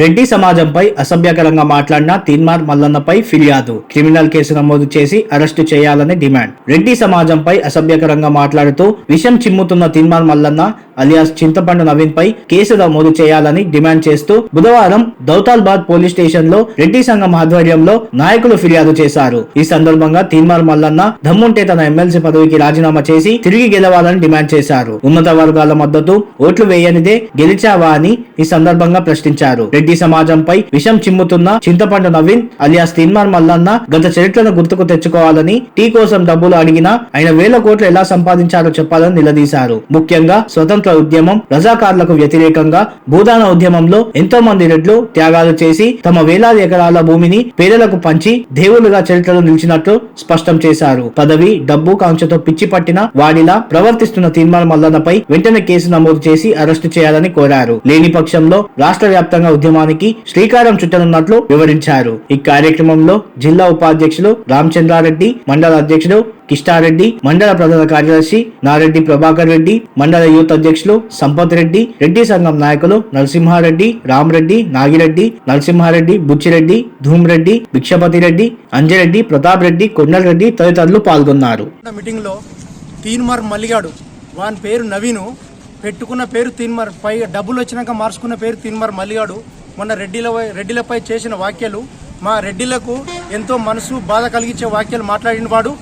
రెడ్డి సమాజంపై అసభ్యకరంగా మాట్లాడిన తీన్మార్ మల్లన్నపై ఫిర్యాదు. క్రిమినల్ కేసు నమోదు చేసి అరెస్టు చేయాలని డిమాండ్. రెడ్డి సమాజంపై అసభ్యకరంగా మాట్లాడుతూ విషం చిమ్ముతున్న తీన్మార్ మల్లన్న అలియాస్ చింతపండు నవీన్ పై కేసు నమోదు చేయాలని డిమాండ్ చేస్తూ బుధవారం దౌతాల్బాద్ పోలీస్ స్టేషన్లో రెడ్డి సంఘం ఆధ్వర్యంలో నాయకులు ఫిర్యాదు చేశారు. ఈ సందర్భంగా తీన్మార్ మల్లన్న దమ్ముంటే తన ఎమ్మెల్సీ పదవికి రాజీనామా చేసి తిరిగి గెలవాలని డిమాండ్ చేశారు. ఉన్నత వర్గాల మద్దతు ఓట్లు వేయనిదే గెలిచావా అని ఈ సందర్భంగా ప్రశ్నించారు. రెడ్డి సమాజంపై విషం చిమ్ముతున్న చింతపండు నవీన్ అలియాస్ తీన్మార్ మల్లన్న గత చరిత్రను గుర్తుకు తెచ్చుకోవాలని టీ కోసం డబ్బులు అడిగినా ఆయన వేల కోట్లు ఎలా సంపాదించారో చెప్పాలని నిలదీశారు. ముఖ్యంగా స్వతంత్ర ఉద్యమం రజాకార్లకు వ్యతిరేకంగా భూదాన ఉద్యమంలో ఎంతో మంది రెడ్లు త్యాగాలు చేసి తమ వేలాది ఎకరాల భూమిని పేదలకు పంచి దేవులుగా చరిత్రలో నిలిచినట్లు స్పష్టం చేశారు. పదవి డబ్బు కాంక్షతో పిచ్చి పట్టిన వాడిలా ప్రవర్తిస్తున్న తీర్మాన మల్లన్నపై వెంటనే కేసు నమోదు చేసి అరెస్టు చేయాలని కోరారు. లేని పక్షంలో రాష్ట్ర వ్యాప్తంగా ఉద్యమానికి శ్రీకారం చుట్టనున్నట్లు వివరించారు. ఈ కార్యక్రమంలో జిల్లా ఉపాధ్యక్షులు రామచంద్రారెడ్డి మండల అధ్యక్షుడు కిష్టారెడ్డి మండల ప్రధాన కార్యదర్శి నారెడ్డి ప్రభాకర్ రెడ్డి మండల యూత్ అధ్యక్షులు సంపత్ రెడ్డి రెడ్డి సంఘం నాయకులు నరసింహారెడ్డి రామరెడ్డి నాగిరెడ్డి నరసింహారెడ్డి బుచ్చిరెడ్డి ధూమ్రెడ్డి భిక్షపతి రెడ్డి అంజరెడ్డి ప్రతాప్ రెడ్డి కొండలరెడ్డి తదితరులు పాల్గొన్నారు. మీటింగ్లో తీన్మార్ మల్లిగాడు వాని పేరు నవీను పెట్టుకున్న పేరు తీన్మార్ పై డబ్బులు వచ్చినాక మార్చుకున్న పేరు తీన్మార్ మల్లిగాడు మొన్న రెడ్డిల రెడ్డిలపై చేసిన వ్యాఖ్యలు మా రెడ్డిలకు ఎంతో మనసు బాధ కలిగించే వ్యాఖ్యలు మాట్లాడిన వాడు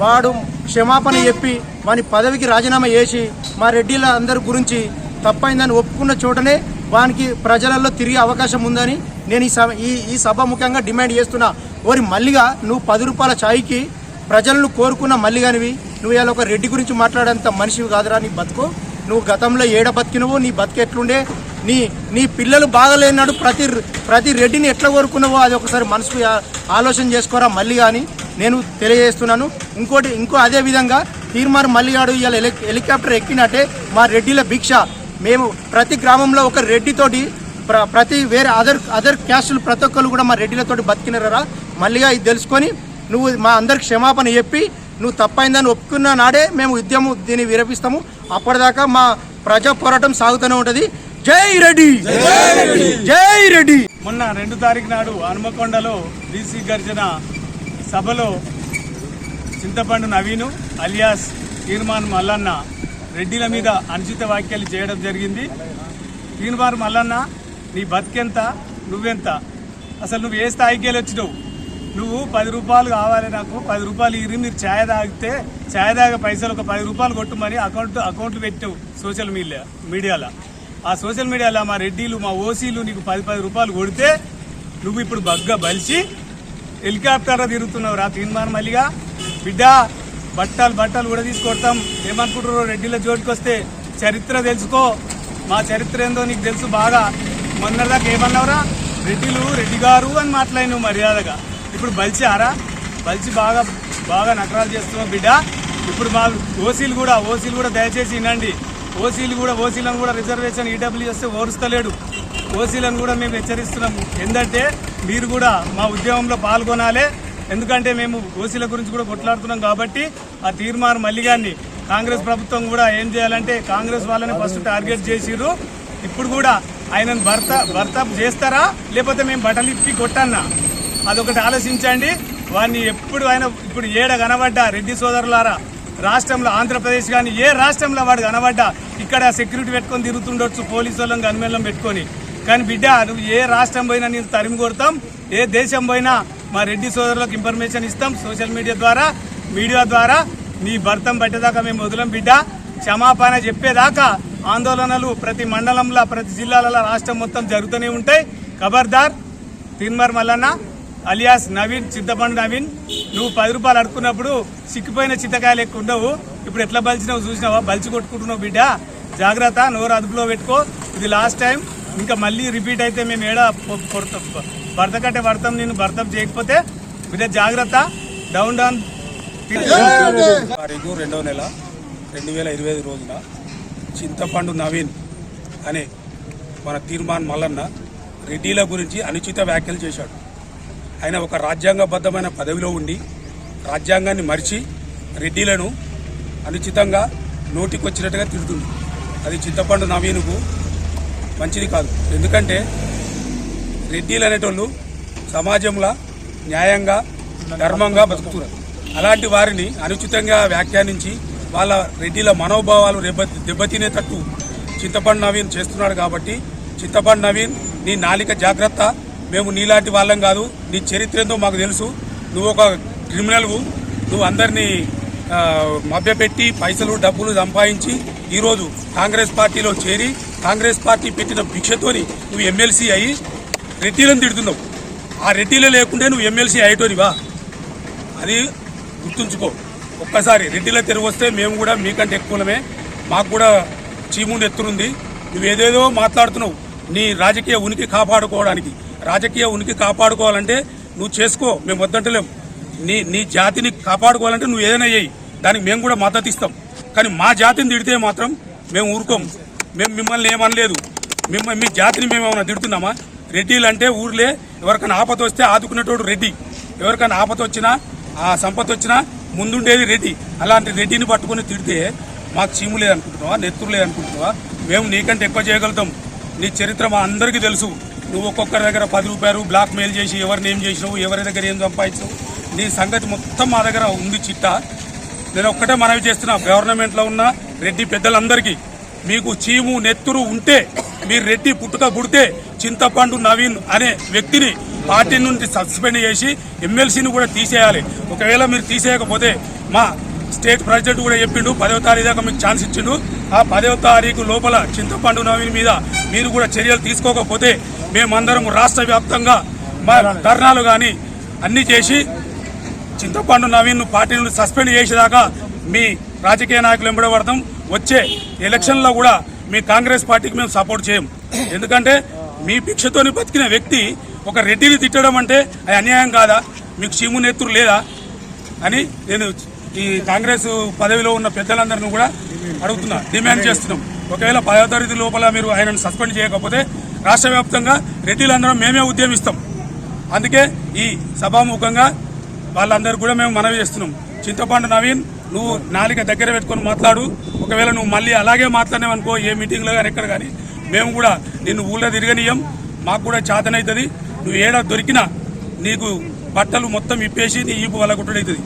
వాడు క్షమాపణ చెప్పి వాని పదవికి రాజీనామా చేసి మా రెడ్డిల అందరి గురించి తప్పైందని ఒప్పుకున్న చోటనే వానికి ప్రజలలో తిరిగే అవకాశం ఉందని నేను ఈ సభ ఈ ఈ సభ ముఖ్యంగా డిమాండ్ చేస్తున్నా. ఓరి మల్లిగా నువ్వు పది రూపాయల ఛాయ్కి ప్రజలను కోరుకున్న మల్లిగానివి నువ్వు ఇలా ఒక రెడ్డి గురించి మాట్లాడేంత మనిషివి కాదురా నీ బతుకు. నువ్వు గతంలో ఏడ బతికినవు నీ బతుకు ఎట్లుండే నీ నీ పిల్లలు బాగలేనాడు ప్రతి ప్రతి రెడ్డిని ఎట్లా కోరుకున్నావో అది ఒకసారి మనసుకు ఆలోచన చేసుకోరా మళ్ళీ కానీ నేను తెలియజేస్తున్నాను. ఇంకోటి ఇంకో అదే విధంగా తీర్మార్ మల్లిగాడు ఇవాళ హెలి హెలికాప్టర్ ఎక్కినట్టే మా రెడ్డిల భిక్ష. మేము ప్రతి గ్రామంలో ఒక రెడ్డితోటి ప్ర ప్రతి వేరే అదర్ అదర్ క్యాస్టులు ప్రతి ఒక్కరు కూడా మా రెడ్డిలతోటి బతికినారా మళ్ళీగా ఇది తెలుసుకొని నువ్వు మా అందరికి క్షమాపణ చెప్పి నువ్వు తప్పైందని ఒప్పుకున్న నాడే మేము ఉద్యమం దీన్ని విరపిస్తాము. అప్పటిదాకా మా ప్రజా పోరాటం సాగుతూనే ఉంటుంది. జై రెడ్డి! జై రెడ్డి! మొన్న రెండు తారీఖు నాడు హనుమకొండలో బీసీ గర్జన సభలో చింతపండు నవీను అలియాస్ తీర్మాన్ మల్లన్న రెడ్డిల మీద అనుచిత వ్యాఖ్యలు చేయడం జరిగింది. తీర్మాన్ మల్లన్న నీ బతికెంత? నువ్వెంత? అసలు నువ్వు ఏ స్థాయికి వచ్చినావు నువ్వు పది రూపాయలు కావాలి నాకు పది రూపాయలు ఇరి మీరు ఛాయ్ తాగితే ఛాయ్ తాగే పైసలు ఒక పది రూపాయలు కొట్టుమని అకౌంట్ అకౌంట్లు పెట్టావు సోషల్ మీడియా మీడియాలో. ఆ సోషల్ మీడియాలో మా రెడ్డిలు మా ఓసీలు నీకు పది పది రూపాయలు కొడితే నువ్వు ఇప్పుడు బగ్గా బలిసి హెలికాప్టర్ తిరుగుతున్నావు రా తీర్మానం మల్లిగా. బిడ్డ బట్టలు బట్టలు కూడా తీసుకొడతాం ఏమనుకుంటున్నావు రెడ్డిల జోడికి వస్తే చరిత్ర తెలుసుకో. మా చరిత్ర ఏందో నీకు తెలుసు బాగా. మొన్నదాకా ఏమన్నావురా? రెడ్డిలు రెడ్డి గారు అని మాట్లాడినావు మర్యాదగా. ఇప్పుడు బలిచారా బలిచి బాగా బాగా నకరాలు చేస్తున్నావు బిడ్డ. ఇప్పుడు మా ఓసీలు కూడా ఓసీలు కూడా దయచేసి వినండి. ఓసీలు కూడా ఓసీలను కూడా రిజర్వేషన్ ఈడబ్ల్యూ చేస్తే ఓరుస్తలేడు. ఓసీలను కూడా మేము హెచ్చరిస్తున్నాం ఏంటంటే మీరు కూడా మా ఉద్యమంలో పాల్గొనాలి. ఎందుకంటే మేము ఓసీల గురించి కూడా కొట్లాడుతున్నాం కాబట్టి ఆ తీర్మానం మల్లిగాన్ని కాంగ్రెస్ ప్రభుత్వం కూడా ఏం చేయాలంటే కాంగ్రెస్ వాళ్ళని ఫస్ట్ టార్గెట్ చేసిర్రు. ఇప్పుడు కూడా ఆయనను భర్త భర్త చేస్తారా? లేకపోతే మేము బట్టలు ఇప్పి కొట్టన్నా? అదొకటి ఆలోచించండి. వాడిని ఎప్పుడు ఆయన ఇప్పుడు ఏడ కనబడ్డా? రెడ్డి సోదరులారా రాష్ట్రంలో ఆంధ్రప్రదేశ్ కానీ ఏ రాష్ట్రంలో వాడు కనబడ్డా? ఇక్కడ సెక్యూరిటీ పెట్టుకొని తిరుగుతుండొచ్చు పోలీసు వాళ్ళని గన్మెన్లం పెట్టుకొని. కానీ బిడ్డ నువ్వు ఏ రాష్ట్రం పోయినా నేను తరిమి కొడతాం ఏ దేశం పోయినా మా రెడ్డి సోదరులకు ఇన్ఫర్మేషన్ ఇస్తాం సోషల్ మీడియా ద్వారా మీడియా ద్వారా. నీ భర్తం పట్టేదాకా మేము వదలం బిడ్డ. క్షమాపణ చెప్పేదాకా ఆందోళనలు ప్రతి మండలంలో ప్రతి జిల్లాలలో రాష్ట్రం మొత్తం జరుగుతూనే ఉంటాయి. ఖబర్దార్ తిన్మర్ మల్లన్న అలియాస్ నవీన్ చింతపండు నవీన్ నువ్వు పది రూపాయలు అడుక్కున్నప్పుడు సిక్కిపోయిన చింతకాయలు ఎక్కువ ఉండవు. ఇప్పుడు ఎట్లా బలిచినావు చూసినావా? బలిచి కొట్టుకుంటున్నావు బిడ్డ. జాగ్రత్త నోరు అదుపులో పెట్టుకో. ఇది లాస్ట్ టైం ఇంకా మళ్ళీ రిపీట్ అయితే మేము ఏడా పొ- కొడతాం భర్త కట్టే భర్తం నేను భర్తం చేయకపోతే బిడ్డ జాగ్రత్త డౌన్ డౌన్ తారీఖు రెండవ నెల రెండు వేల ఇరవై ఐదు రోజున చింతపండు నవీన్ అనే మన తీర్మాన్ మల్లన్న రెడ్డిల గురించి అనుచిత వ్యాఖ్యలు చేశాడు. ఆయన ఒక రాజ్యాంగబద్ధమైన పదవిలో ఉండి రాజ్యాంగాన్ని మరిచి రెడ్డిలను అనుచితంగా నోటికొచ్చినట్టుగా తిడుతుంది. అది చింతపండు నవీన్కు మంచిది కాదు. ఎందుకంటే రెడ్డిలు అనేటోళ్ళు సమాజంలో న్యాయంగా ధర్మంగా బతుకుతున్నారు. అలాంటి వారిని అనుచితంగా వ్యాఖ్యానించి వాళ్ళ రెడ్డిల మనోభావాలు దెబ్బ దెబ్బతినేటట్టు చింతపండు నవీన్ చేస్తున్నాడు కాబట్టి చింతపండు నవీన్ నీ నాలిక జాగ్రత్త మేము నీలాంటి వాళ్ళం కాదు నీ చరిత్ర ఏందో మాకు తెలుసు నువ్వు ఒక క్రిమినల్వు నువ్వు అందరినీ మభ్యపెట్టి పైసలు డబ్బులు సంపాదించి ఈరోజు కాంగ్రెస్ పార్టీలో చేరి కాంగ్రెస్ పార్టీ పెట్టిన భిక్షతోని నువ్వు ఎమ్మెల్సీ అయ్యి రెడ్డీలను తిడుతున్నావు. ఆ రెడ్డిలో లేకుంటే నువ్వు ఎమ్మెల్సీ అయ్యేటోనివా అది గుర్తుంచుకో. ఒక్కసారి రెడ్డిలో తిరిగి వస్తే మేము కూడా మీకంటే ఎక్కువనమే మాకు కూడా చీముండి ఎత్తునుంది నువ్వు ఏదేదో మాట్లాడుతున్నావు. నీ రాజకీయ ఉనికి కాపాడుకోవడానికి. రాజకీయ ఉనికి కాపాడుకోవాలంటే నువ్వు చేసుకో. మేము వద్దంటలేము నీ నీ జాతిని కాపాడుకోవాలంటే నువ్వు ఏదైనా చేయి. దానికి మేము కూడా మద్దతు ఇస్తాం. కానీ మా జాతిని తిడితే మాత్రం మేము ఊరుకోము మేము మిమ్మల్ని ఏమనలేదు. మిమ్మల్ని మీ జాతిని మేము ఏమైనా తిడుతున్నామా? రెడ్డిలు అంటే ఊర్లే. ఎవరికైనా ఆపత వస్తే ఆదుకునేటోడు రెడ్డి. ఎవరికైనా ఆపద వచ్చినా ఆ సంపద వచ్చినా ముందుండేది రెడ్డి. అలాంటి రెడ్డిని పట్టుకొని తిడితే మాకు చీము లేదనుకుంటున్నావా? నెత్తురు లేదనుకుంటున్నావా? మేము నీకంటే ఎక్కువ చేయగలుగుతాం. నీ చరిత్ర మా అందరికీ తెలుసు. నువ్వు ఒక్కొక్కరి దగ్గర పది రూపాయలు బ్లాక్ మెయిల్ చేసి ఎవరిని ఏం చేసినావు ఎవరి దగ్గర ఏం సంపాదించావు నీ సంగతి మొత్తం మా దగ్గర ఉంది చిట్ట. నేను ఒక్కటే మనవి చేస్తున్నా. గవర్నమెంట్లో ఉన్న రెడ్డి పెద్దలందరికీ. మీకు చీము నెత్తురు ఉంటే మీరు రెడ్డి పుట్టుక పుడితే చింతపండు నవీన్ అనే వ్యక్తిని పార్టీ నుండి సస్పెండ్ చేసి ఎమ్మెల్సీని కూడా తీసేయాలి. ఒకవేళ మీరు తీసేయకపోతే మా స్టేట్ ప్రెసిడెంట్ కూడా చెప్పిండు పదవ తారీఖు దాకా మీకు ఛాన్స్ ఇచ్చిండు. ఆ పదవ తారీఖు లోపల చింతపండు నవీన్ మీద మీరు కూడా చర్యలు తీసుకోకపోతే మేమందరం రాష్ట్ర వ్యాప్తంగా మా ధర్నాలు కానీ అన్నీ చేసి చింతపండు నవీన్ పార్టీ నుండి సస్పెండ్ చేసేదాకా మీ రాజకీయ నాయకులు ఎంబడబడతాం వచ్చే ఎలక్షన్లో కూడా మీ కాంగ్రెస్ పార్టీకి మేము సపోర్ట్ చేయం ఎందుకంటే మీ భిక్షతోని బతికిన వ్యక్తి ఒక రెడ్డిని తిట్టడం అంటే అది అన్యాయం కాదా? మీకు చీము నెత్తురు లేదా? అని నేను ఈ కాంగ్రెస్ పదవిలో ఉన్న పెద్దలందరినీ కూడా అడుగుతున్నా డిమాండ్ చేస్తున్నాం. ఒకవేళ పదవ తరగతి లోపల మీరు ఆయనను సస్పెండ్ చేయకపోతే రాష్ట్ర వ్యాప్తంగా రెడ్డిలందరం మేమే ఉద్యమిస్తాం. అందుకే ఈ సభాముఖంగా వాళ్ళందరూ కూడా మేము మనవి చేస్తున్నాం. చింతపండు నవీన్ నువ్వు నాలిక దగ్గర పెట్టుకొని మాట్లాడు. ఒకవేళ నువ్వు మళ్ళీ అలాగే మాట్లాడినావనుకో ఏ మీటింగ్లో కానీ ఎక్కడ కానీ మేము కూడా నిన్ను ఊళ్ళో తిరగనీయం మాకు కూడా చేతనవుతుంది నువ్వు ఏడా దొరికినా నీకు బట్టలు మొత్తం ఇప్పేసి నీ ఈపు వల్ల గుట్టడవుతుంది